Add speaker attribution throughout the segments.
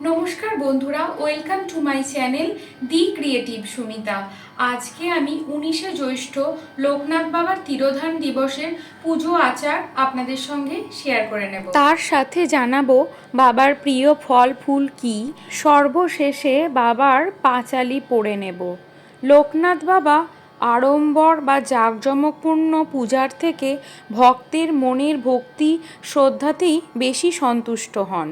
Speaker 1: নমস্কার বন্ধুরা, welcome to my channel the creative Sumita. আজকে আমি উনিশে জ্যৈষ্ঠ লোকনাথ বাবার তিরোধান দিবসের পুজো আচার আপনাদের সঙ্গে শেয়ার করে নেব। তার সাথে জানাব বাবার প্রিয় ফল, ফুল কি? সর্বশেষে বাবার পাঁচালি পড়ে নেব। লোকনাথ বাবা আড়ম্বর বা জাঁকজমকপূর্ণ পূজার থেকে ভক্তের মনের ভক্তি, শ্রদ্ধাতেই বেশি সন্তুষ্ট হন।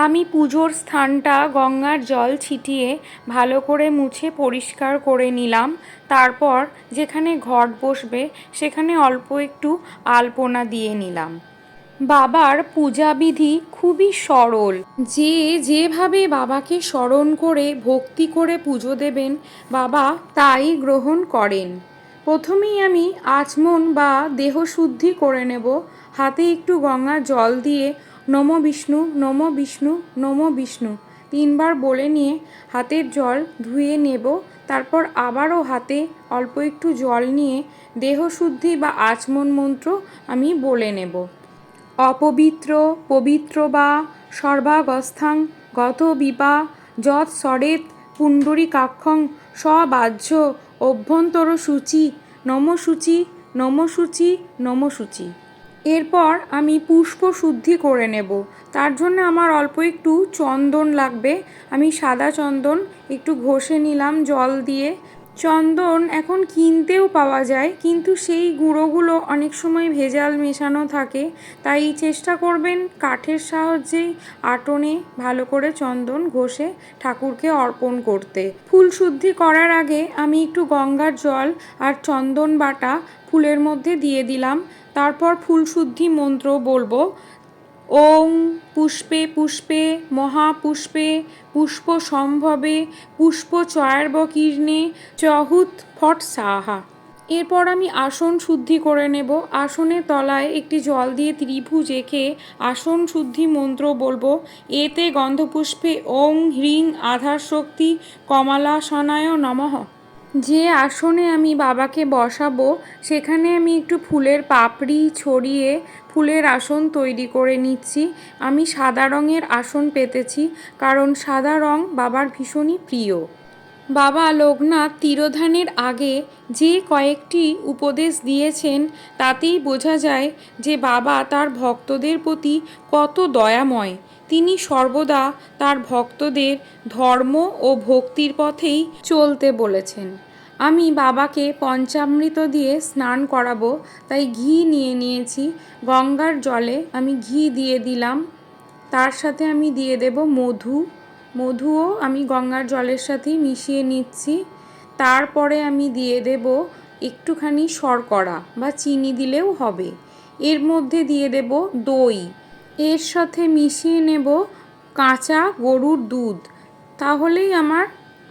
Speaker 1: আমি পুজোর স্থানটা গঙ্গার জল ছিটিয়ে ভালো করে মুছে পরিষ্কার করে নিলাম। তারপর যেখানে ঘট বসবে, সেখানে অল্প একটু আলপনা দিয়ে নিলাম। বাবার পূজাবিধি খুবই সরল। যে যেভাবে বাবাকে স্মরণ করে ভক্তি করে পুজো দেবেন, বাবা তাই গ্রহণ করেন। প্রথমেই আমি আচমন বা দেহশুদ্ধি করে নেব, হাতে একটু গঙ্গা জল দিয়ে নম বিষ্ণু নম বিষ্ণু নম বিষ্ণু। তিনবার বলে নিয়ে হাতের জল ধুয়ে নেব, তারপর আবারও হাতে অল্প একটু জল নিয়ে দেহশুদ্ধি বা আচমন মন্ত্র আমি বলে নেব। অপবিত্র, পবিত্র বা সর্বাগস্থাং গত বিপা, যৎ সরেত পুণ্ডরী কাক্ষং সবাহ্য অভ্যন্তর সূচি নমসূচি নমসূচি নমসূচি। এরপর আমি পুষ্প শুদ্ধি করে নেব। তার জন্য আমার অল্প একটু চন্দন লাগবে। আমি সাদা চন্দন একটু ঘষে নিলাম জল দিয়ে। চন্দন এখন কিনতেও পাওয়া যায়, কিন্তু সেই গুঁড়োগুলো অনেক সময় ভেজাল মেশানো থাকে। তাই চেষ্টা করবেন কাঠের সাহায্যেই আটনে ভালো করে চন্দন ঘষে ঠাকুরকে অর্পণ করতে। ফুল শুদ্ধি করার আগে আমি একটু গঙ্গার জল আর চন্দন বাটা ফুলের মধ্যে দিয়ে দিলাম। তারপর ফুল শুদ্ধি মন্ত্র বলব। ওং পুষ্পে পুষ্পে, মহাপুষ্পে পুষ্প সম্ভবে পুষ্প চয়ার্বকীর্ণে চহুত ফট সাহা। এরপর আমি আসন শুদ্ধি করে নেব। আসনের তলায় একটি জল দিয়ে ত্রিভুজ এঁকে আসন শুদ্ধি মন্ত্র বলব। এতে গন্ধপুষ্পে ওং হ্রিং আধার শক্তি কমলাসনায় নমঃ। যে আসনে আমি বাবাকে বসাবো, সেখানে আমি একটু ফুলের পাপড়ি ছড়িয়ে ফুলের আসন তৈরি করে নিচ্ছি। আমি সাদা রঙের আসন পেতেছি, কারণ সাদা রং বাবার ভীষণই প্রিয়। বাবা লোকনাথ তিরোধানের আগে যে কয়েকটি উপদেশ দিয়েছেন, তাতেই বোঝা যায় যে বাবা তার ভক্তদের প্রতি কত দয়াময়। তিনি সর্বদা তার ভক্তদের ধর্ম ও ভক্তির পথেই চলতে বলেছেন। আমি বাবাকে পঞ্চামৃত দিয়ে স্নান করাবো, তাই ঘি নিয়ে নিয়েছি। গঙ্গার জলে আমি ঘি দিয়ে দিলাম। তার সাথে আমি দিয়ে দেব মধু। মধুও আমি গঙ্গার জলের সাথেই মিশিয়ে নিচ্ছি। তারপরে আমি দিয়ে দেব একটুখানি শর্করা বা চিনি দিলেও হবে। এর মধ্যে দিয়ে দেব দই। এর সাথে মিশিয়ে নেব কাঁচা গরুর দুধ। তাহলেই আমার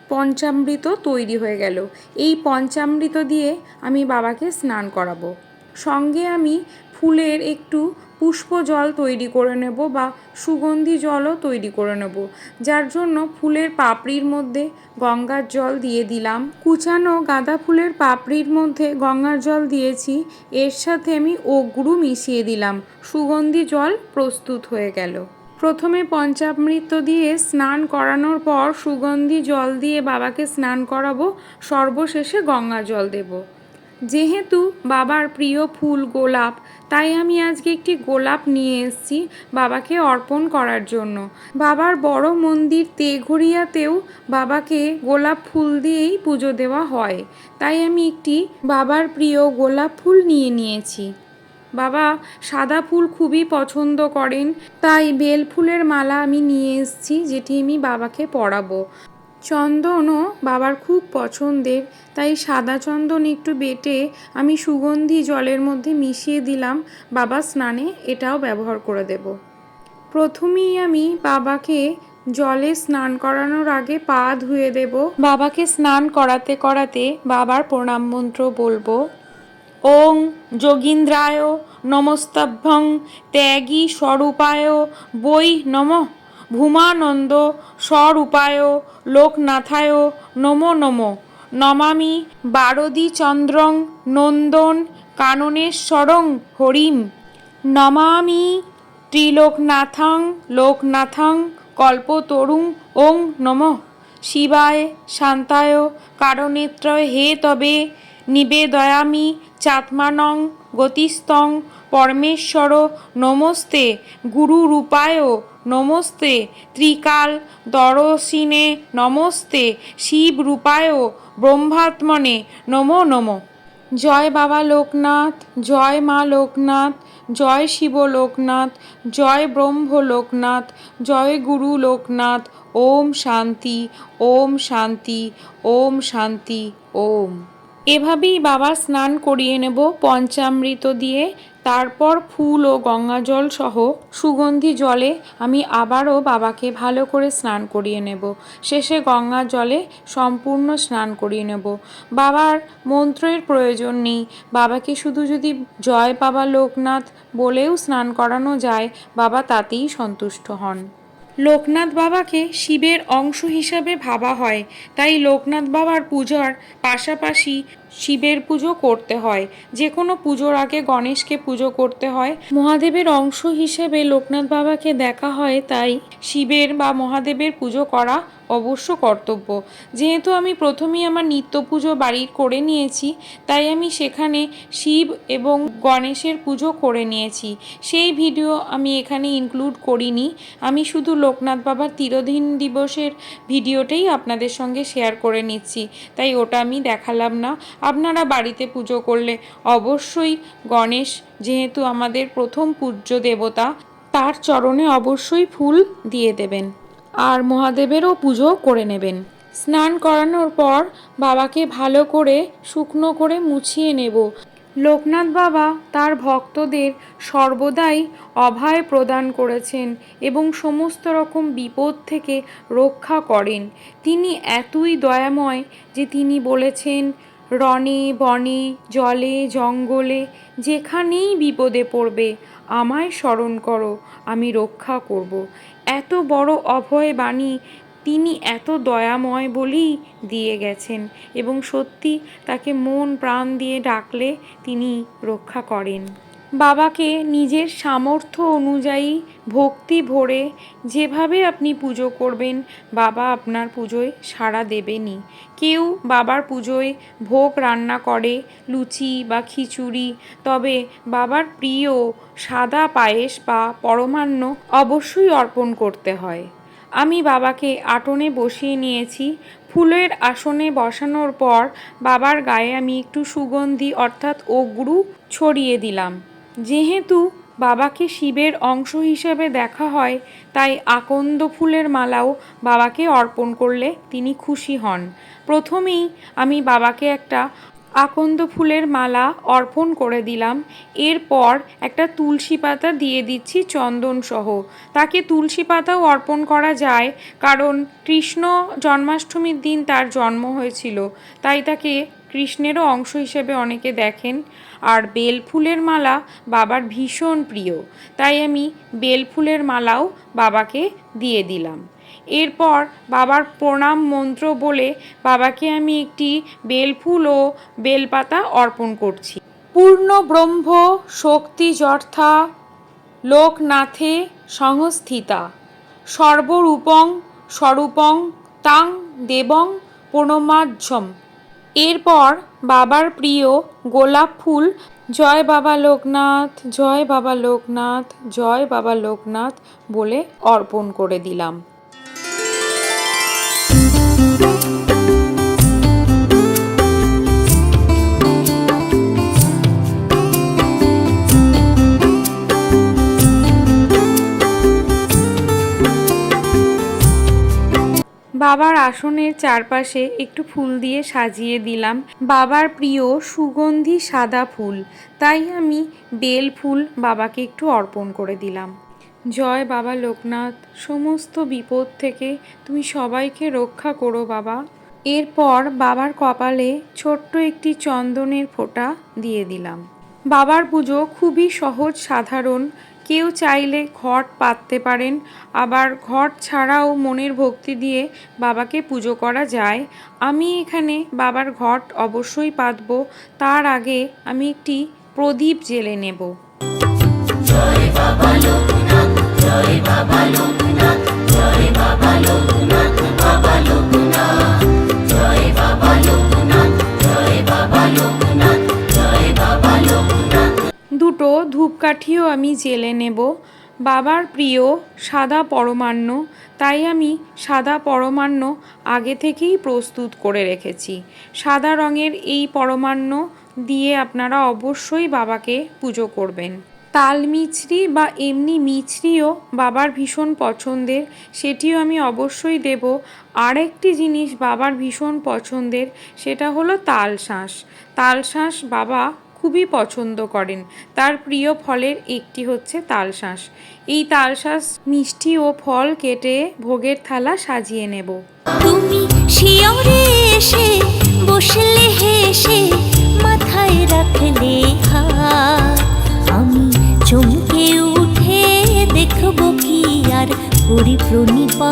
Speaker 1: পঞ্চামৃত তৈরি হয়ে গেল। এই পঞ্চামৃত দিয়ে আমি বাবাকে স্নান করাবো। সঙ্গে আমি ফুলের একটু পুষ্প জল তৈরি করে নেব বা সুগন্ধি জলও তৈরি করে নেব। যার জন্য ফুলের পাপড়ির মধ্যে গঙ্গার জল দিয়ে দিলাম। কুচানো গাঁদা ফুলের পাপড়ির মধ্যে গঙ্গার জল দিয়েছি। এর সাথে আমি অগ্রু মিশিয়ে দিলাম। সুগন্ধি জল প্রস্তুত হয়ে গেল। প্রথমে পঞ্চামৃত দিয়ে স্নান করানোর পর সুগন্ধি জল দিয়ে বাবাকে স্নান করাবো, সর্বশেষে গঙ্গা জল দেব। যেহেতু বাবার প্রিয় ফুল গোলাপ, তাই আমি আজকে একটি গোলাপ নিয়ে এসেছি বাবাকে অর্পণ করার জন্য। বাবার বড় মন্দির তেঘরিয়াতেও বাবাকে গোলাপ ফুল দিয়েই পুজো দেওয়া হয়। তাই আমি একটি বাবার প্রিয় গোলাপ ফুল নিয়ে নিয়েছি। বাবা, সাদা ফুল খুবই পছন্দ করেন। তাই বেল ফুলের মালা আমি নিয়ে এসেছি, যেটি আমি বাবাকে পরাবো। চন্দনও বাবার খুব পছন্দের, তাই সাদা চন্দন একটু বেটে আমি সুগন্ধি জলের মধ্যে মিশিয়ে দিলাম। বাবা স্নানে এটাও ব্যবহার করে দেব। প্রথমেই আমি বাবাকে জলে স্নান করানোর আগে পা ধুয়ে দেব। বাবাকে স্নান করাতে করাতে বাবার প্রণাম মন্ত্র বলব। ওং যোগীন্দ্রায় নমস্তভ্যং ত্যাগী স্বরূপায় বৈ নম ভূমানন্দ স্বরূপায় লোকনাথায় নমো নমো। নমামি বারদি চন্দ্রং নন্দন কাননেশ্বরং হরিম। নমামি ত্রিলোকনাথং লোকনাথং কল্পতরুং ওং নমঃ। শিবায় শান্তায় কারণেত্রয় হে তবে নিবেদয়ামি চাত্মানং গতিস্তং পরমেশ্বর নমস্তে গুরুরূপায় নমস্তে ত্রিকাল দরসিনে নমস্তে শিবরূপায় ব্রহ্মাত্মনে নমো নমঃ। জয় বাবা লোকনাথ, জয় মা লোকনাথ, জয় শিব লোকনাথ, জয় ব্রহ্ম লোকনাথ, জয় গুরু লোকনাথ। ওম শান্তি ওম শান্তি ওম শান্তি, ওম। এভাবেই বাবা স্নান করিয়ে নেব পঞ্চামৃত দিয়ে, তারপর ফুল ও গঙ্গাজল সহ সুগন্ধি জলে আমি আবারও বাবাকে ভালো করে স্নান করিয়ে নেব। শেষে গঙ্গা জলে সম্পূর্ণ স্নান করিয়ে নেব। বাবার মন্ত্রের প্রয়োজন নেই। বাবাকে শুধু যদি জয় বাবা লোকনাথ বলেও স্নান করানো যায়, বাবা তাতেই সন্তুষ্ট হন। লোকনাথ বাবাকে শিবের অংশ হিসাবে ভাবা হয়। তাই লোকনাথ বাবার পূজার পাশাপাশি শিবের পুজো করতে হয়। যে কোনো পুজোর আগে গণেশকে পুজো করতে হয়। মহাদেবের অংশ হিসেবে লোকনাথ বাবাকে দেখা হয়, তাই শিবের বা মহাদেবের পুজো করা অবশ্য কর্তব্য। যেহেতু আমি প্রথমেই আমার নিত্য পুজো বাড়ির করে নিয়েছি, তাই আমি সেখানে শিব এবং গণেশের পুজো করে নিয়েছি। সেই ভিডিও আমি এখানে ইনক্লুড করিনি। আমি শুধু লোকনাথ বাবার তিরোধীন দিবসের ভিডিওটাই আপনাদের সঙ্গে শেয়ার করে নিচ্ছি। তাই ওটা আমি দেখালাম না। আপনারা বাড়িতে পুজো করলে অবশ্যই গণেশ যেহেতু আমাদের প্রথম পূজ্য দেবতা, তার চরণে অবশ্যই ফুল দিয়ে দেবেন আর মহাদেবেরও পুজো করে নেবেন। স্নান করানোর পর বাবাকে ভালো করে শুকনো করে মুছিয়ে নেব। লোকনাথ বাবা তার ভক্তদের সর্বদাই অভয় প্রদান করেছেন এবং সমস্ত রকম বিপদ থেকে রক্ষা করেন। তিনি এতই দয়াময় যে তিনি বলেছেন রণে, বনে, জলে, জঙ্গলে, যেখানেই বিপদে পড়বে, আমায় স্মরণ করো, আমি রক্ষা করব। এত বড় অভয় বাণী তিনি এত দয়াময় বলেই দিয়ে গেছেন এবং সত্যি তাকে মন প্রাণ দিয়ে ডাকলে তিনি রক্ষা করেন। বাবাকে নিজের সামর্থ্য অনুযায়ী ভক্তি ভরে যেভাবে আপনি পুজো করবেন, বাবা আপনার পুজোয় সাড়া দেবেনই। কেউ বাবার পুজোয় ভোগ রান্না করে, লুচি বা খিচুড়ি, তবে বাবার প্রিয় সাদা পায়েস বা পরমান্ন অবশ্যই অর্পণ করতে হয়। আমি বাবাকে আটনে বসিয়ে নিয়েছি। ফুলের আসনে বসানোর পর বাবার গায়ে আমি একটু সুগন্ধি অর্থাৎ অগ্রু ছড়িয়ে দিলাম। যেহেতু বাবাকে শিবের অংশ হিসেবে দেখা হয়, তাই আকন্দ ফুলের মালাও বাবাকে অর্পণ করলে তিনি খুশি হন। প্রথমেই আমি বাবাকে একটা আকন্দ ফুলের মালা অর্পণ করে দিলাম। এরপর একটা তুলসী পাতা দিয়ে দিচ্ছি চন্দন সহ তাকে তুলসী পাতাও অর্পণ করা যায়, কারণ কৃষ্ণ জন্মাষ্টমীর দিন তার জন্ম হয়েছিল, তাই তাকে কৃষ্ণেরও অংশ হিসেবে অনেকে দেখেন। আর বেল ফুলের মালা বাবার ভীষণ প্রিয়। তাই আমি বেল ফুলের মালাও বাবাকে দিয়ে দিলাম। এরপর বাবার প্রণাম মন্ত্র বলে বাবাকে আমি একটি বেলফুল ও বেলপাতা অর্পণ করছি। পূর্ণ ব্রহ্ম শক্তি যর্থা লোকনাথে সংস্থিতা সর্বরূপং স্বরূপং তাং দেবং প্রণমাজ্যম এরপর বাবার প্রিয় গোলাপ ফুল, জয় বাবা লোকনাথ, জয় বাবা লোকনাথ, জয় বাবা লোকনাথ বলে অর্পণ করে দিলাম। বাবার আসনের চারপাশে একটু ফুল দিয়ে সাজিয়ে দিলাম। বাবার প্রিয় সুগন্ধি সাদা ফুল। তাই আমি বেল ফুল বাবাকে একটু অর্পণ করে দিলাম। জয় বাবা লোকনাথ, সমস্ত বিপদ থেকে তুমি সবাইকে রক্ষা করো বাবা। এরপর বাবার কপালে ছোট্ট একটি চন্দনের ফোঁটা দিয়ে দিলাম। বাবার পুজো খুবই সহজ সাধারণ। কেউ চাইলে ঘট পাততে পারেন, আবার ঘট ছাড়াও মনের ভক্তি দিয়ে বাবাকে পুজো করা যায়। আমি এখানে বাবার ঘট অবশ্যই পাতবো, তার আগে আমি একটি প্রদীপ জেলে নেব।
Speaker 2: জয় বাবা লোকনাথ, জয় বাবা লোকনাথ, জয়
Speaker 1: দুটো ধূপকাঠিও আমি জেলে নেব। বাবার প্রিয় সাদা পরমান্ন, তাই আমি সাদা পরমান্ন আগে থেকেই প্রস্তুত করে রেখেছি। সাদা রঙের এই পরমান্ন দিয়ে আপনারা অবশ্যই বাবাকে পুজো করবেন। তাল মিছরি বা এমনি মিছরিও বাবার ভীষণ পছন্দের, সেটিও আমি অবশ্যই দেব। আরেকটি জিনিস বাবার ভীষণ পছন্দের, সেটা হলো তাল শাঁস। তাল শাঁস বাবা খুবই পছন্দ করেন। তার প্রিয় ফলের একটি হচ্ছে তালশাঁস। এই তালশাঁস মিষ্টি ও ফল কেটে ভোগের থালা সাজিয়ে নেব।
Speaker 2: তুমি শিয়রে এসে বসলে হেসে মাথায় রাখলে আমি চমকে উঠে দেখব কি আর পরিপ্রণিপাত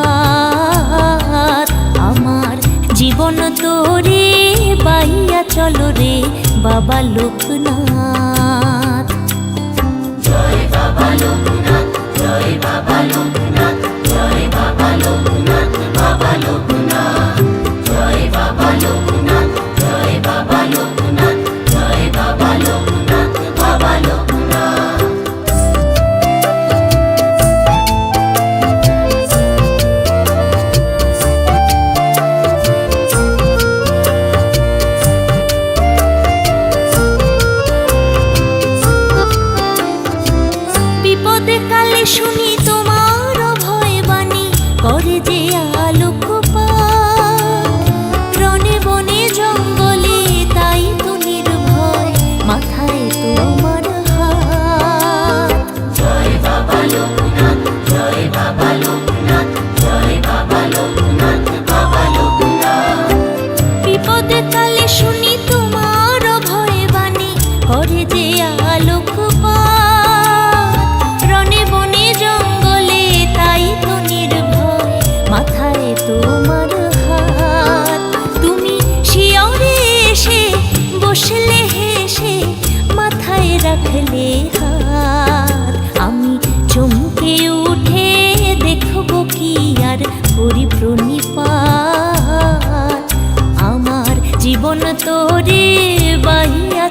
Speaker 2: আমার জীবন তোরে বাইয়া চলো রে বাবা লোকনাথ। বিপদে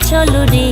Speaker 2: চলো রে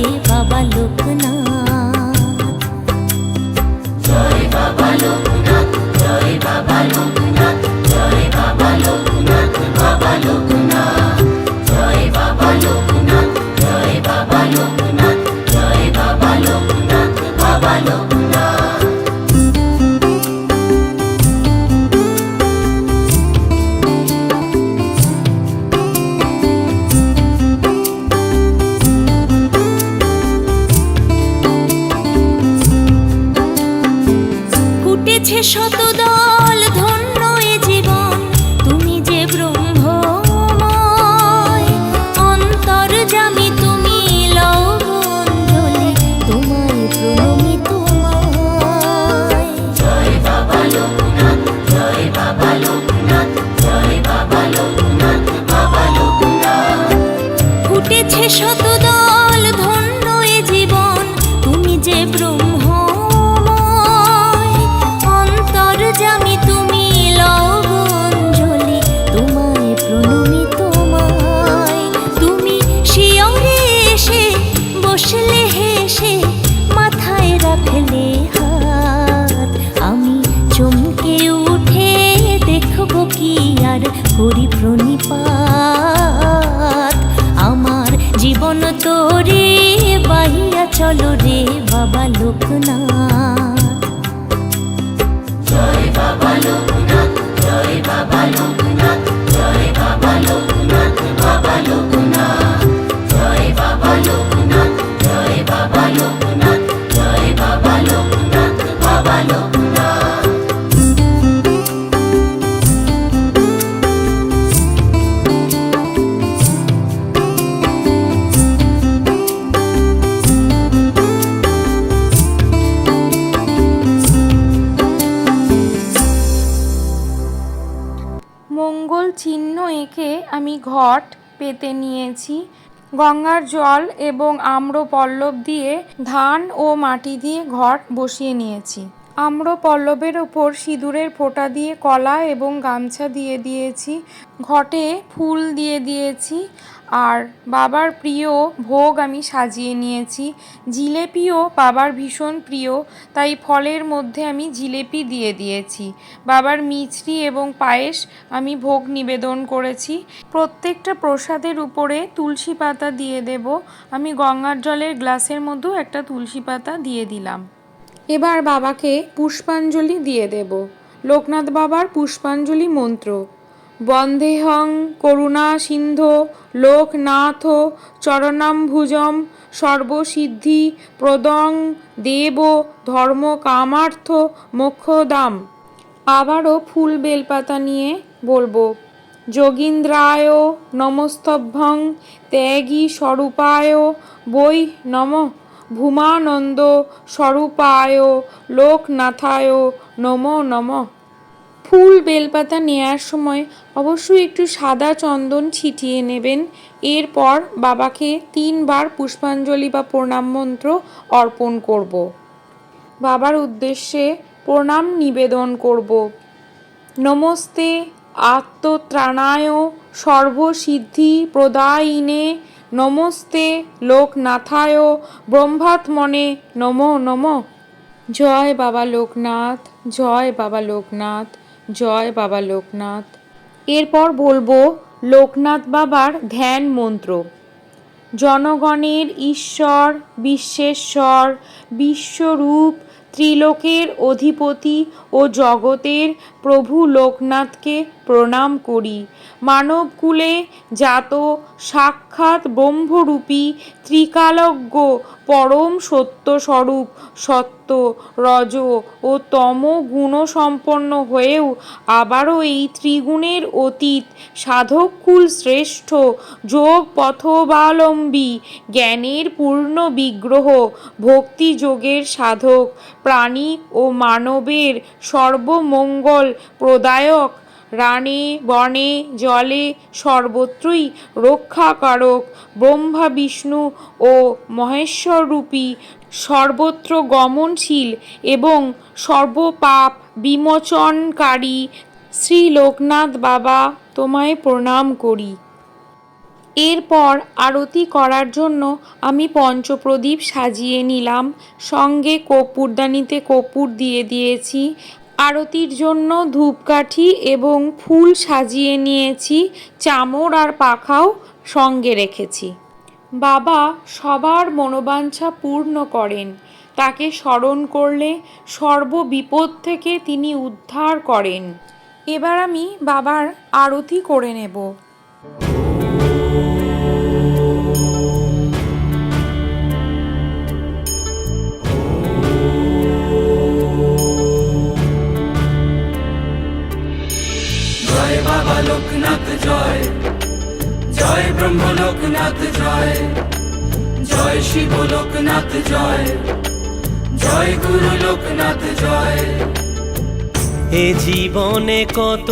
Speaker 2: হেসে মাথায় রাখলে হাত। আমি চমকে উঠে দেখব কি আর করি প্রণিপাত আমার জীবন তোরে বাহিয়া চলো রে বাবা লোকনাথ।
Speaker 1: মঙ্গল চিহ্ন এঁকে আমি ঘট পেতে নিয়েছি। গঙ্গার জল এবং আম্র পল্লব দিয়ে ধান ও মাটি দিয়ে ঘট বসিয়ে নিয়েছি। আম্র পল্লবের ওপর সিঁদুরের ফোঁটা দিয়ে কলা এবং গামছা দিয়ে দিয়েছি। ঘটে ফুল দিয়ে দিয়েছি। আর বাবার প্রিয় ভোগ আমি সাজিয়ে নিয়েছি। জিলেপিও বাবার ভীষণ প্রিয়, তাই ফলের মধ্যে আমি জিলেপি দিয়ে দিয়েছি। বাবার মিছরি এবং পায়েস আমি ভোগ নিবেদন করেছি। প্রত্যেকটা প্রসাদের উপরে তুলসী পাতা দিয়ে দেব। আমি গঙ্গার জলের গ্লাসের মধ্যেও একটা তুলসী পাতা দিয়ে দিলাম। এবার বাবাকে পুষ্পাঞ্জলি দিয়ে দেব। লোকনাথ বাবার পুষ্পাঞ্জলি মন্ত্র। বন্দেহং করুণা সিন্ধ লোকনাথ চরণাম্ভুজম সর্বসিদ্ধি প্রদং দেব ধর্ম কামার্থ মোক্ষদাম। আবারও ফুল বেলপাতা নিয়ে বলব। যোগীন্দ্রায় নমস্তভ্যং ত্যাগী স্বরূপায় বৈ নম ভূমানন্দ স্বরূপায় লোকনাথায় নমো নমঃ। ফুল বেলপাতা নেয়ার সময় অবশ্যই একটু সাদা চন্দন ছিটিয়ে নেবেন। এরপর বাবাকে তিনবার পুষ্পাঞ্জলি বা প্রণাম মন্ত্র অর্পণ করব। বাবার উদ্দেশ্যে প্রণাম নিবেদন করব। নমস্তে, আত্মত্রাণায় সর্বসিদ্ধি প্রদায়িনে। নমস্তে, লোকনাথায় ব্রহ্মাত্মনে নমো নমঃ। জয় বাবা লোকনাথ, জয় বাবা লোকনাথ। জয় বাবা লোকনাথ। এরপর বলব লোকনাথ বাবার ধ্যান মন্ত্র। জনগণের ঈশ্বর, বিশ্বেশ্বর, বিশ্বরূপ, ত্রিলোকের অধিপতি ও জগতের প্রভু লোকনাথকে প্রণাম করি। মানবকুলে জাত সাক্ষাৎ ব্রহ্মরূপী ত্রিকালজ্ঞ পরম সত্যস্বরূপ সত্য রজ ও তম গুণসম্পন্ন হয়েও আবারও এই ত্রিগুণের অতীত সাধককুল শ্রেষ্ঠ যোগ পথবালম্বী জ্ঞানের পূর্ণ বিগ্রহ ভক্তি যোগের সাধক প্রাণী ও মানবের সর্বমঙ্গল প্রদায়ক রানে বনে জলে সর্বত্রই রক্ষাকারক, ব্রহ্মা, বিষ্ণু ও মহেশ্বররূপী সর্বত্র গমনশীল এবং সর্বপাপ বিমোচনকারী শ্রী লোকনাথ বাবা তোমায় প্রণাম করি। এরপর আরতি করার জন্য আমি পঞ্চপ্রদীপ সাজিয়ে নিলাম। সঙ্গে কর্পূরদানিতে কর্পূর দিয়ে দিয়েছি। আরতির জন্য ধূপকাঠি এবং ফুল সাজিয়ে নিয়েছি, চামর আর পাখাও সঙ্গে রেখেছি। বাবা সবার মনোবাঞ্ছা পূর্ণ করেন। তাকে স্মরণ করলে সর্ববিপদ থেকে তিনি উদ্ধার করেন। এবার আমি বাবার আরতি করে নেব।
Speaker 3: জয় বাবা লোকনাথ জয়। জয় ব্রহ্ম লোকনাথ জয়। জয় শিব লোকনাথ জয়। জয় গুরু লোকনাথ জয়।
Speaker 4: এ জীবনে কত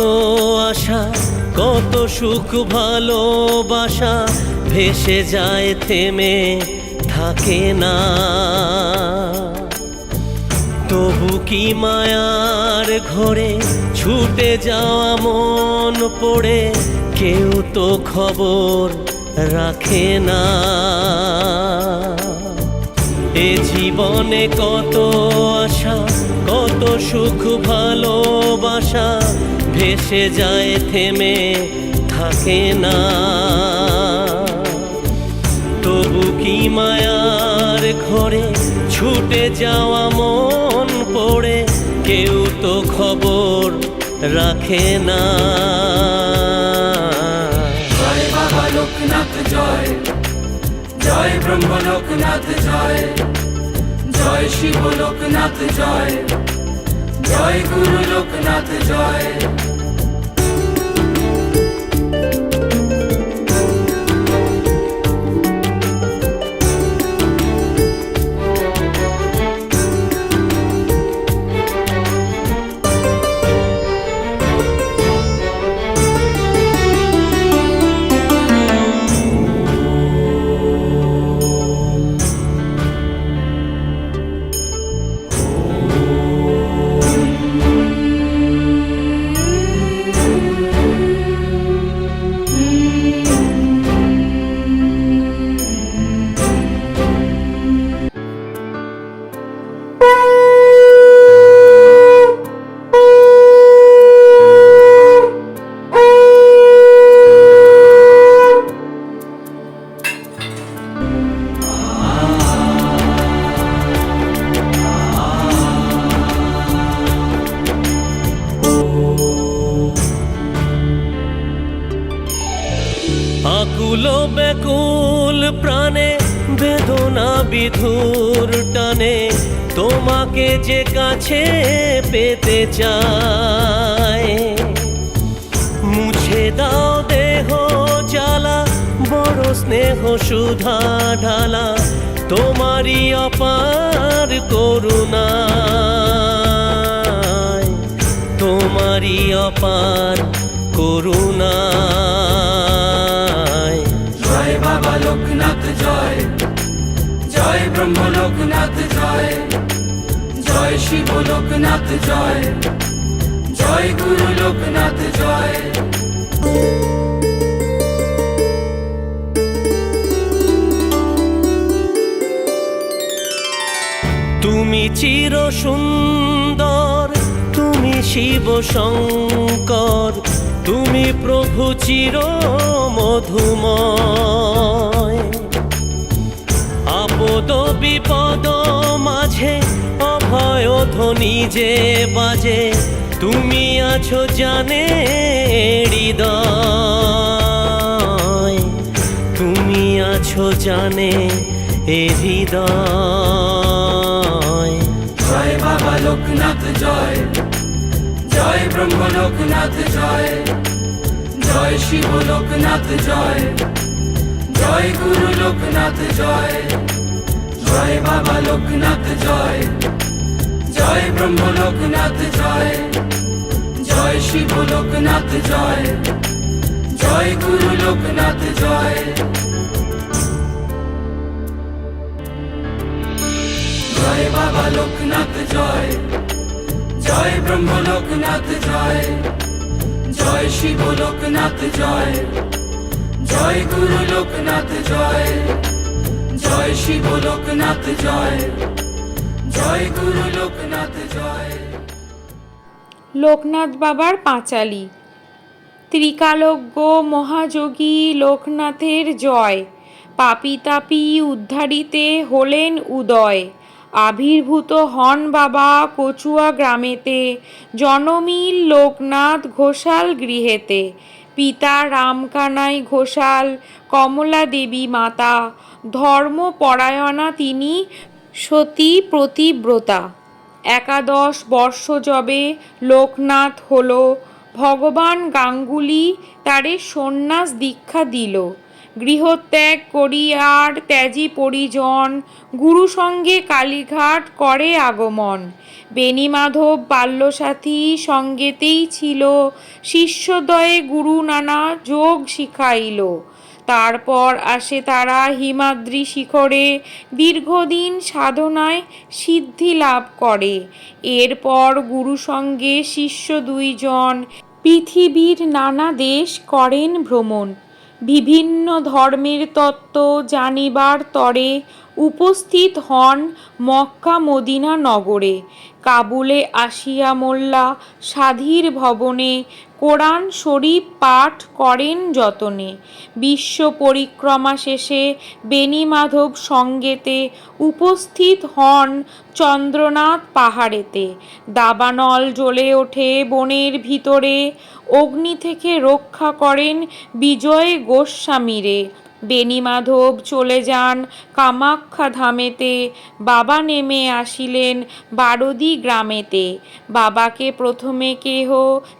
Speaker 4: আশা, কত সুখ, ভালোবাসা, ভেসে যায়, থেমে থাকে না। তবু কি মায়ার ঘরে ছুটে যাওয়া মন পড়ে, কেউ তো খবর রাখে না। এ জীবনে কত আশা, কত সুখ, ভালোবাসা ভেসে যায়, থেমে থাকে না। তবু কি মায়ার ঘরে ছুটে যাওয়া মন পড়ে কেউ তো খবর রাখে না।
Speaker 3: জয় বাবা লোকনাথ, জয়। জয় ব্রহ্ম লোকনাথ, জয়। জয় শিব লোকনাথ, জয়। জয় গুরু লোকনাথ, জয়।
Speaker 4: স্নেহ সুধা ঢালা, তোমারই অপার করুণা তোমারই অপার করুণা
Speaker 3: জয় বাবা লোকনাথ, জয়। জয় ব্রহ্ম লোকনাথ, জয়। জয় শিব লোকনাথ, জয়। জয় গুরু লোকনাথ, জয়।
Speaker 4: চির সুন্দর। তুমি শিব শঙ্কর, তুমি প্রভু চির মধুময়। আপদ বিপদ মাঝে, অভয় ধ্বনি যে বাজে, তুমি আছো জানে হৃদয়। তুমি আছো জানে হৃদয়।
Speaker 3: জয় বাবা লোকনাথ, জয়। জয় ব্রহ্ম লোকনাথ, জয়। জয় শিব লোকনাথ, জয়। জয় গুরু লোকনাথ, জয়। জয় বাবা লোকনাথ, জয়। জয় ব্রহ্ম লোকনাথ, জয়। জয় শিব লোকনাথ, জয়। জয় গুরু লোকনাথ, জয়। জয় বাবা লোকনাথ জয়। জয় ব্রহ্ম লোকনাথ জয়। জয় শিব লোকনাথ জয়। জয় গুরু লোকনাথ জয়। জয় শিব লোকনাথ জয়। জয় গুরু লোকনাথ জয়।
Speaker 1: লোকনাথ বাবার পাঁচালি। ত্রিকালজ্ঞ মহাযোগী লোকনাথের জয়। পাপি তাপি উদ্ধারিতে হলেন উদয়। আবির্ভূত হন বাবা কচুয়া গ্রামেতে, জনমিল লোকনাথ ঘোষাল গৃহেতে, পিতা রামকানাই ঘোষাল, কমলা দেবী মাতা, ধর্মপরায়ণা তিনি সতী প্রতিব্রতা। একাদশ বর্ষ যবে লোকনাথ হল, ভগবান গাঙ্গুলি তারে সন্ন্যাস দীক্ষা দিল। গৃহত্যাগ করিয়ার ত্যাজি পরিজন গুরু সঙ্গে কালীঘাট করে আগমন। বেণীমাধব বাল্যসাথী সঙ্গেতেই ছিল শিষ্যদয়ে গুরু নানা যোগ শিখাইল। তারপর আসে তারা হিমাদ্রি শিখরে, দীর্ঘদিন সাধনায় সিদ্ধি লাভ করে। এরপর গুরু সঙ্গে শিষ্য দুইজন, পৃথিবীর নানা দেশ করেন ভ্রমণ। বিভিন্ন ধর্মের তত্ত্ব জানিবার তরে উপস্থিত হন মক্কা মদিনা নগরে। কাবুলে আসিয়া মোল্লা সাধীর ভবনে কোরআন শরীফ পাঠ করেন যতনে। বিশ্ব পরিক্রমা শেষে বেণীমাধব সঙ্গেতে উপস্থিত হন চন্দ্রনাথ পাহাড়েতে। দাবানল জ্বলে ওঠে বনের ভিতরে। অগ্নি থেকে রক্ষা করেন বিজয় গোস্বামীরে। বেণীমাধব চলে যান কামাক্ষা ধামেতে। বাবা নেমে আসিলেন বারদি গ্রামেতে। বাবাকে প্রথমে কেহ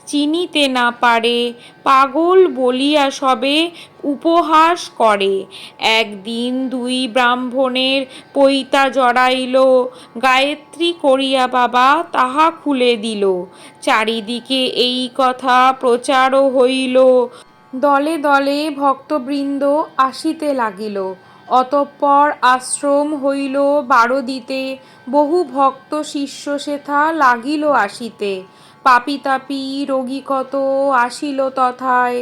Speaker 1: চিনিতে না পারে। পাগল বলিয়া সবে উপহাস করে। একদিন দুই ব্রাহ্মণের পৈতা জড়াইল। গায়ত্রী করিয়া বাবা তাহা খুলে দিল। চারিদিকে এই কথা প্রচারও হইল। দলে দলে ভক্তবৃন্দ আসিতে লাগিল। অতঃপর আশ্রম হইল বারদিতে, বহু ভক্ত শিষ্য সেথা লাগিল আসিতে। পাপি তাপি রোগী কত আসিল তথায়,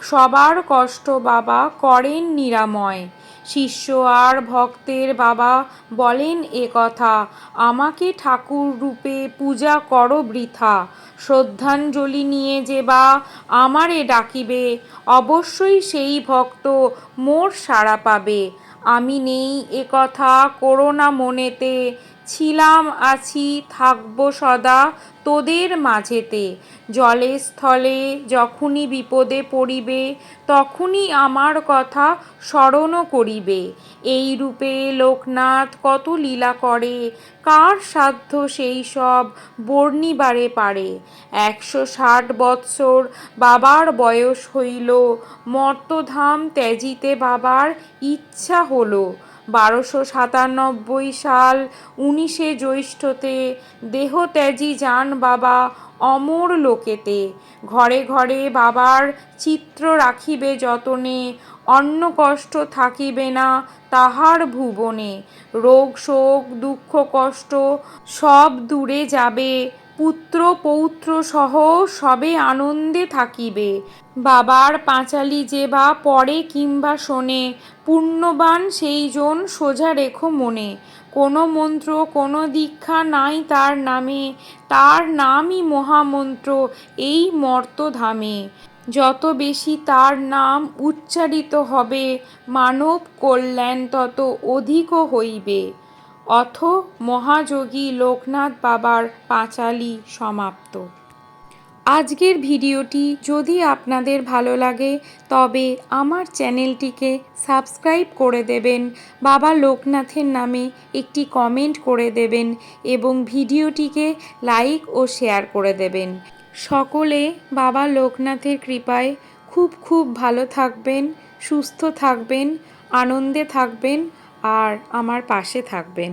Speaker 1: সবার কষ্ট বাবা করেন নিরাময়। শিষ্য আর ভক্তের বাবা বলেন এ কথা, আমাকে ঠাকুর রূপে পূজা করো বৃথা। শ্রদ্ধাঞ্জলি নিয়ে যে বা আমারে ডাকিবে, অবশ্যই সেই ভক্ত মোর সাড়া পাবে। আমি নেই এ কথা, করো মনেতে। ছিলাম, আছি, থাকব সদা তোদের মাঝেতে। জলে স্থলে যখনই বিপদে পড়িবে, তখনই আমার কথা স্মরণ করিবে। এই রূপে লোকনাথ কত লীলা করে, কার সাধ্য সেই সব বর্ণিবারে পারে। একশো ষাট বৎসর বাবার বয়স হইল মর্তধাম ত্যাজিতে বাবার ইচ্ছা হলো। বারোশো সাতানব্বই সাল উনিশে জ্যৈষ্ঠতে দেহ ত্যাজি যান বাবা অমর লোকেতে। ঘরে ঘরে বাবার চিত্র রাখিবে যতনে, অন্ন কষ্ট থাকিবে না তাহার ভুবনে। রোগ শোক, দুঃখ কষ্ট সব দূরে যাবে পুত্র, পৌত্র সহ সবে আনন্দে থাকিবে। বাবার পাঁচালি যে বা পড়ে কিংবা শোনে, পুণ্যবান সেই জন সোজা রেখো মনে। কোনো মন্ত্র, কোনো দীক্ষা নাই তার নামে, তার নামই মহামন্ত্র এই মর্তধামে যত বেশি তার নাম উচ্চারিত হবে, মানব কল্যাণ তত অধিক হইবে। অথ মহাযোগী লোকনাথ বাবার পাঁচালি সমাপ্ত। আজকের ভিডিওটি যদি আপনাদের ভালো লাগে, তবে আমার চ্যানেলটিকে সাবস্ক্রাইব করে দেবেন, বাবা লোকনাথের নামে একটি কমেন্ট করে দেবেন এবং ভিডিওটিকে লাইক ও শেয়ার করে দেবেন। সকলে বাবা লোকনাথের কৃপায় খুব খুব ভালো থাকবেন, সুস্থ থাকবেন, আনন্দে থাকবেন আর আমার পাশে থাকবেন।